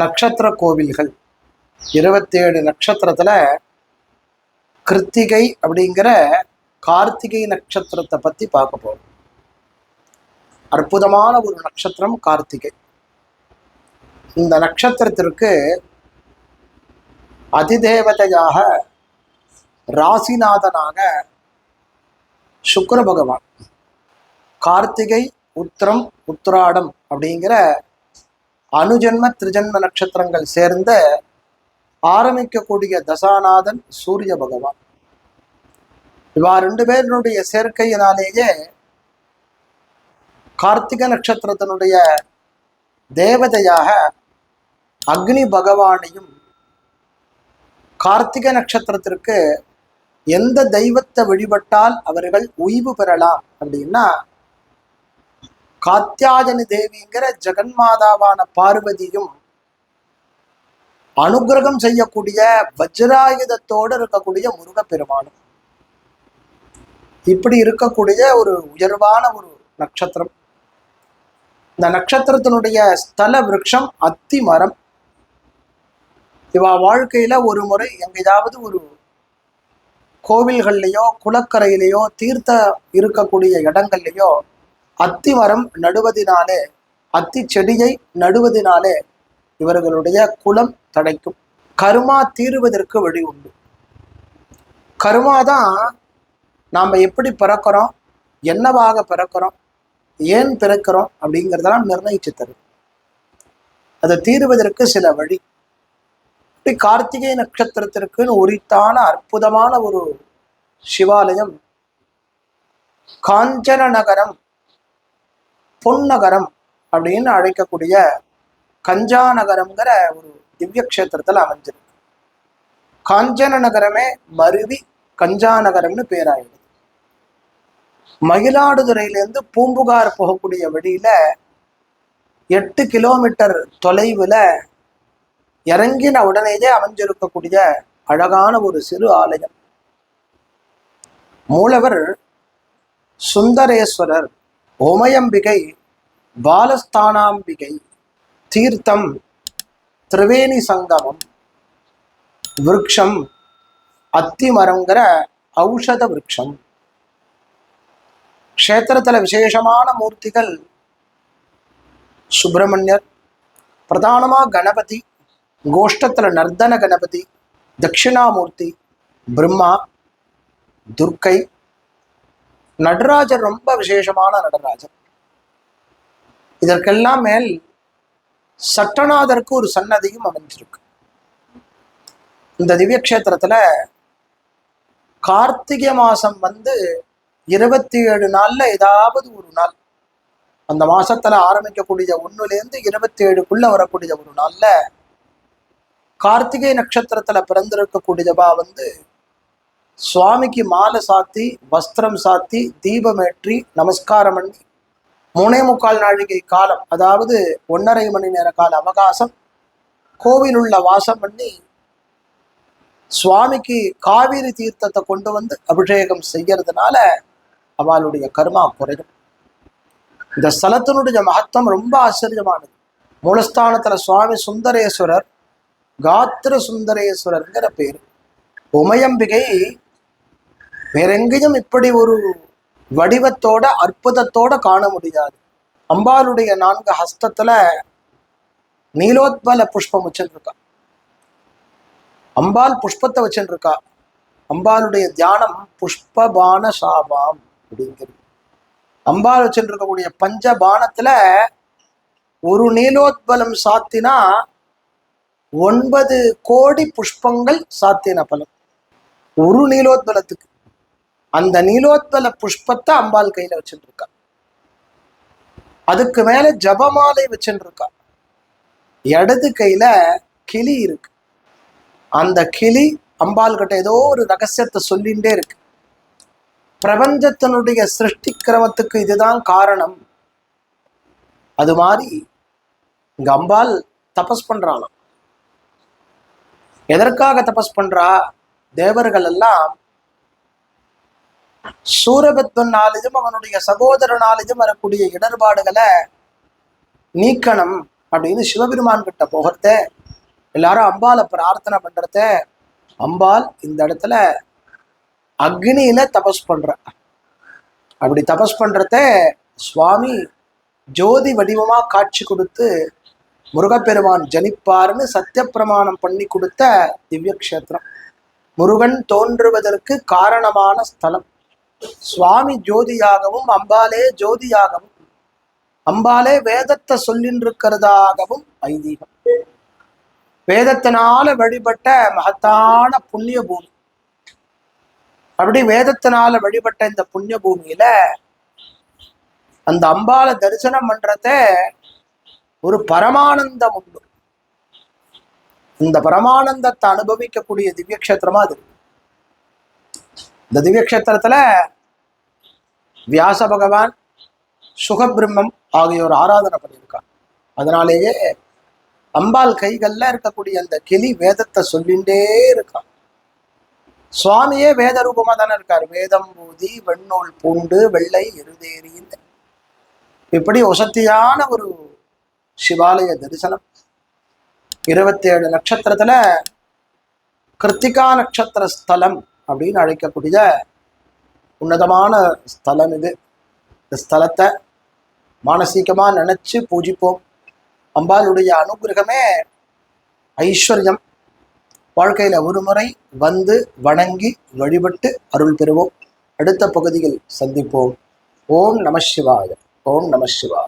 நட்சத்திர கோவில்கள். இருபத்தேழு நட்சத்திரத்துல கிருத்திகை அப்படிங்கிற கார்த்திகை நட்சத்திரத்தை பத்தி பார்க்க போகிறோம் அற்புதமான ஒரு நட்சத்திரம் கார்த்திகை. இந்த நட்சத்திரத்திற்கு அதிதேவதையாக ராசிநாதனாக சுக்கர பகவான். கார்த்திகை உத்திரம் உத்திராடம் அப்படிங்கிற அனுஜன்ம திருஜன்ம நட்சத்திரங்கள் சேர்ந்த ஆரம்பிக்கக்கூடிய தசாநாதன் சூரிய பகவான். இவா ரெண்டு பேருடைய சேர்க்கையினாலேயே கார்த்திக நட்சத்திரத்தினுடைய தேவதையாக அக்னி பகவானையும் கார்த்திக நட்சத்திரத்திற்கு எந்த தெய்வத்தை வழிபட்டால் அவர்கள் ஓய்வு பெறலாம் அப்படின்னா காத்தியாயனி தேவிங்கிற ஜெகன்மாதாவான பார்வதியும் அனுகிரகம் செய்யக்கூடிய வஜ்ராயுதத்தோடு இருக்கக்கூடிய முருகப்பெருமானும். இப்படி இருக்கக்கூடிய ஒரு உயர்வான ஒரு நட்சத்திரம். இந்த நட்சத்திரத்தினுடைய ஸ்தல விரக்ஷம் அத்தி மரம். இவா வாழ்க்கையில ஒரு முறை எங்கேயாவது ஒரு கோவில்கள்லையோ குளக்கரையிலையோ தீர்த்த இருக்கக்கூடிய இடங்கள்லையோ அத்தி மரம் நடுவதினாலே அத்தி செடியை நடுவதினாலே இவர்களுடைய குலம் தடைக்கும். கருமா தீருவதற்கு வழி உண்டு. கருமா தான் நாம் எப்படி பிறக்கிறோம் என்னவாக பிறக்கிறோம் ஏன் பிறக்கிறோம் அப்படிங்கிறதெல்லாம் நிர்ணயிச்சு தரும் அதை தீருவதற்கு சில வழி. இப்படி கார்த்திகை நட்சத்திரத்திற்குன்னு உரித்தான அற்புதமான ஒரு சிவாலயம் காஞ்சன நகரம் பொன்னகரம் அப்படின்னு அழைக்கக்கூடிய கஞ்சா நகரம்ங்கிற ஒரு திவ்ய கஷேத்திரத்தில் அமைஞ்சிருக்கு. காஞ்சன நகரமே மருவி கஞ்சா நகரம்னு பேராயிடுது. மயிலாடுதுறையிலேருந்து பூம்புகார் போகக்கூடிய வழியில எட்டு கிலோமீட்டர் தொலைவில் இறங்கின உடனேயே அமைஞ்சிருக்கக்கூடிய அழகான ஒரு சிறு ஆலயம். மூலவர் சுந்தரேஸ்வரர் உமயம்பிகை பாலஸ்தானாம்பிகை தீர்த்தம் திரிவேணி சங்கமம் விருட்சம் அத்திமரங்கிற ஔஷத விருட்சம். க்ஷேத்திரத்தில் விசேஷமான மூர்த்திகள் சுப்பிரமணியர் பிரதானமா கணபதி கோஷ்டத்தில் நர்தன கணபதி தட்சிணாமூர்த்தி பிரம்மா துர்க்கை. நடராஜர் ரொம்ப விசேஷமான நடராஜர். இதற்கெல்லாம் மேல் சட்டநாதருக்கு ஒரு சன்னதியும் அமைஞ்சிருக்கு. இந்த திவ்ய கஷேத்திரத்துல கார்த்திகை மாசம் வந்து இருபத்தி ஏழு நாள்ல ஏதாவது ஒரு நாள். அந்த மாசத்துல ஆரம்பிக்கக்கூடிய ஒன்றுலேருந்து இருபத்தி ஏழுக்குள்ள வரக்கூடிய ஒரு நாள்ல கார்த்திகை நட்சத்திரத்துல பிறந்திருக்கக்கூடியவா வந்து சுவாமிக்கு மாலை சாத்தி வஸ்திரம் சாத்தி தீபமேற்றி நமஸ்காரம் பண்ணி மூணே முக்கால் நாழிகை காலம் அதாவது ஒன்றரை மணி நேர கால அவகாசம் கோவிலுள்ள வாசம் பண்ணி சுவாமிக்கு காவிரி தீர்த்தத்தை கொண்டு வந்து அபிஷேகம் செய்யறதுனால அவளுடைய கர்மா குறையும். இந்த ஸ்தலத்தினுடைய மகத்துவம் ரொம்ப ஆச்சரியமானது. மூலஸ்தானத்துல சுவாமி சுந்தரேஸ்வரர் காத்திர சுந்தரேஸ்வரர்ங்கிற பேர். உமையம்பிகை வேறெங்கேயும் இப்படி ஒரு வடிவத்தோட அற்புதத்தோட காண முடியாது. அம்பாளுடைய நான்கு ஹஸ்தத்துல நீலோத்பல புஷ்பம் வச்சுருக்கா. அம்பாள் புஷ்பத்தை வச்சுருக்கா. அம்பாளுடைய தியானம் புஷ்பபான சாபாம் அப்படிங்கிறது. அம்பாள் வச்சுருக்கக்கூடிய பஞ்ச பானத்துல ஒரு நீலோத்பலம் சாத்தினா ஒன்பது கோடி புஷ்பங்கள் சாத்தின பலம் ஒரு நீலோத்பலத்துக்கு. அந்த நீலோத்பல புஷ்பத்தை அம்பாள் கையில வச்சுட்டு இருக்கா அதுக்கு மேல ஜபமாலை வச்சுட்டு இருக்கா இடது கையில கிளி இருக்கு. அந்த கிளி அம்பாள் கிட்ட ஏதோ ஒரு ரகசியத்தை சொல்லிகிட்டே இருக்கு. பிரபஞ்சத்தினுடைய சிருஷ்டி கிரமத்துக்கு இதுதான் காரணம். அது மாதிரி இங்க அம்பாள் தபஸ் பண்றாளாம். எதற்காக தபஸ் பண்றா? தேவர்கள் எல்லாம் சூரபத்வனாலேயும் அவனுடைய சகோதரனாலேயும் வரக்கூடிய இடர்பாடுகளை நீக்கணும் அப்படின்னு சிவபெருமான் கிட்ட போகிறத எல்லாரும் அம்பால பிரார்த்தனை பண்றத அம்பாள் இந்த இடத்துல அக்னியில தபஸ் பண்ற. அப்படி தபஸ் பண்றத சுவாமி ஜோதி வடிவமா காட்சி கொடுத்து முருகப்பெருமான் ஜனிப்பார்னு சத்தியப்பிரமாணம் பண்ணி கொடுத்த திவ்ய கஷேத்திரம் முருகன் தோன்றுவதற்கு காரணமான ஸ்தலம். சுவாமி ஜோதியாகவும் அம்பாலே ஜோதியாகவும் அம்பாலே வேதத்தை சொல்லின்னு இருக்கிறதாகவும் ஐதீகம். வேதத்தினால வழிபட்ட மகத்தான புண்ணிய பூமி அப்படி வேதத்தினால வழிபட்ட இந்த புண்ணிய பூமியில அந்த அம்பால தரிசனம் பண்றத ஒரு பரமானந்தம் உண்டு. இந்த பரமானந்தத்தை அனுபவிக்கக்கூடிய திவ்ய கஷேத்திரமா அது இந்த திவ்ய கஷேத்திரத்துல வியாச பகவான் சுகபிரம்மம் ஆகியோர் ஆராதனை பண்ணியிருக்காங்க அதனாலேயே அம்பாள் கைகள்ல இருக்கக்கூடிய அந்த கிளி வேதத்தை சொல்லிண்டே இருக்கான் சுவாமியே வேத ரூபமா தானே இருக்கார். வேதம் பூதி வெண்ணூல் பூண்டு வெள்ளை எருதேரின்னு இப்படி வசத்தியான ஒரு சிவாலய தரிசனம். இருபத்தி ஏழு நட்சத்திரத்துல கிருத்திகா நட்சத்திர ஸ்தலம். அப்படின்னு அழைக்கக்கூடிய உன்னதமான ஸ்தலம் இது. இந்த ஸ்தலத்தை மானசீகமா நினைச்சு பூஜிப்போம். அம்பாளுடைய அனுகிரகமே ஐஸ்வர்யம். வாழ்க்கையில ஒரு முறை வந்து வணங்கி வழிபட்டு அருள் பெறுவோம். அடுத்த பகுதியில் சந்திப்போம். ஓம் நம சிவாய. ஓம் நம சிவாய.